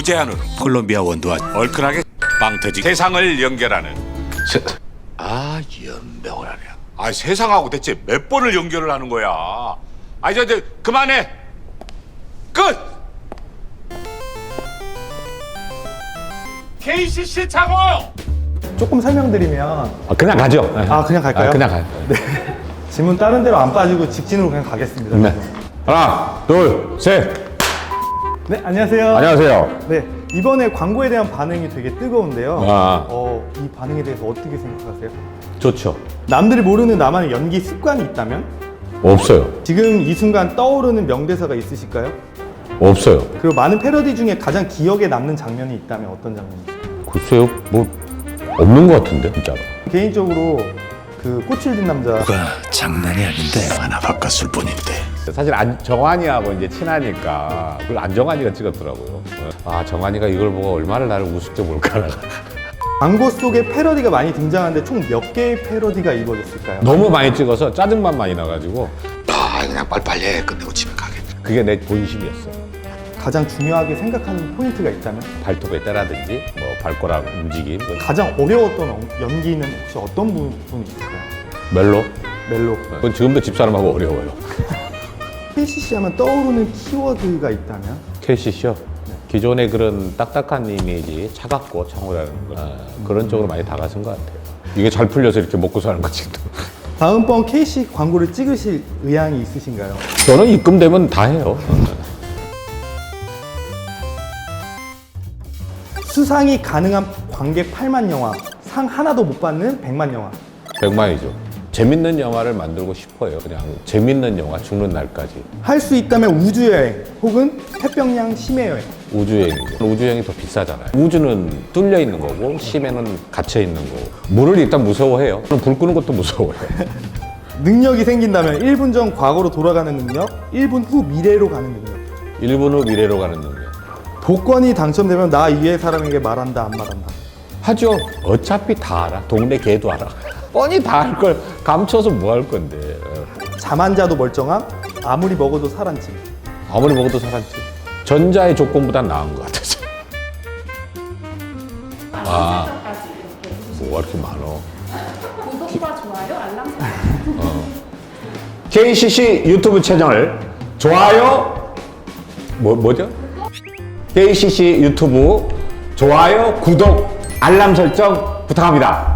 무제한으로 콜롬비아 원두와 얼큰하게 빵 터지 세상을 연결하는 세, 아 연병을 하냐 아 세상하고 대체 몇 번을 연결을 하는 거야 아 이제 이제 그만해 끝 KCC 차고 조금 설명드리면 아, 그냥 가죠. 네. 아, 그냥 갈까요? 아, 그냥 가요. 질문 다른 데로 안 빠지고 직진으로 그냥 가겠습니다. 네. 하나, 둘, 셋. 네, 안녕하세요. 안녕하세요. 네, 이번에 광고에 대한 반응이 되게 뜨거운데요. 아. 어, 이 반응에 대해서 어떻게 생각하세요? 좋죠. 남들이 모르는 나만의 연기 습관이 있다면? 없어요. 지금 이 순간 떠오르는 명대사가 있으실까요? 없어요. 그리고 많은 패러디 중에 가장 기억에 남는 장면이 있다면 어떤 장면이죠? 글쎄요, 뭐 없는 것 같은데 진짜로. 개인적으로 그 꽃을 든 남자 장난이 아닌데 하나 바꿨을 뿐인데 사실 안, 정환이하고 이제 친하니까 그걸 안정환이가 찍었더라고요. 아 정환이가 이걸 보고 얼마나 나를 우습게 볼까. 광고 속에 패러디가 많이 등장하는데 총 몇 개의 패러디가 이루어졌을까요? 너무 많이 찍어서 짜증만 많이 나가지고 아 그냥 빨리빨리 끝내고 집에 가겠다 그게 내 본심이었어. 가장 중요하게 생각하는 포인트가 있다면? 발톱의 때라든지 뭐 발가락 움직임, 뭐 가장 어려웠던 어- 연기는 혹시 어떤 부분이 있을까요? 멜로. 멜로. 그건 지금도 집사람하고 어려워요. KCC 하면 떠오르는 키워드가 있다면? KCC요. 기존의 그런 딱딱한 이미지, 차갑고 청울하는 거 그런 쪽으로 많이 다가선 것 같아요. 이게 잘 풀려서 이렇게 먹고 사는 거지. 다음번 KC 광고를 찍으실 의향이 있으신가요? 저는 입금되면 다 해요. 수상이 가능한 관객 8만 영화, 상 하나도 못 받는 100만 영화. 백만이죠. 재밌는 영화를 만들고 싶어요. 그냥 재밌는 영화 죽는 날까지. 할 수 있다면 우주여행 혹은 태평양 심해여행. 우주여행이죠. 우주여행이 더 비싸잖아요. 우주는 뚫려 있는 거고 심해는 갇혀 있는 거고. 물을 일단 무서워해요. 저는 불 끄는 것도 무서워해요. 능력이 생긴다면 1분 전 과거로 돌아가는 능력, 1분 후 미래로 가는 능력. 1분 후 미래로 가는 능력. 복권이 당첨되면 나 이외의 사람에게 말한다 안 말한다. 하죠. 어차피 다 알아. 동네 개도 알아. 뻔히 다알걸 감춰서 뭐 할 건데. 잠 안 자도 멀쩡함, 아무리 먹어도 살안 찜. 아무리 먹어도 살았지. 전자의 조건보단 나은 것 같아서. 아, 뭐가 이렇게 많어. 구독과 좋아요, 알람 설정. KCC 유튜브 채널 좋아요 뭐 뭐죠? KCC 유튜브 좋아요 구독 알람 설정 부탁합니다.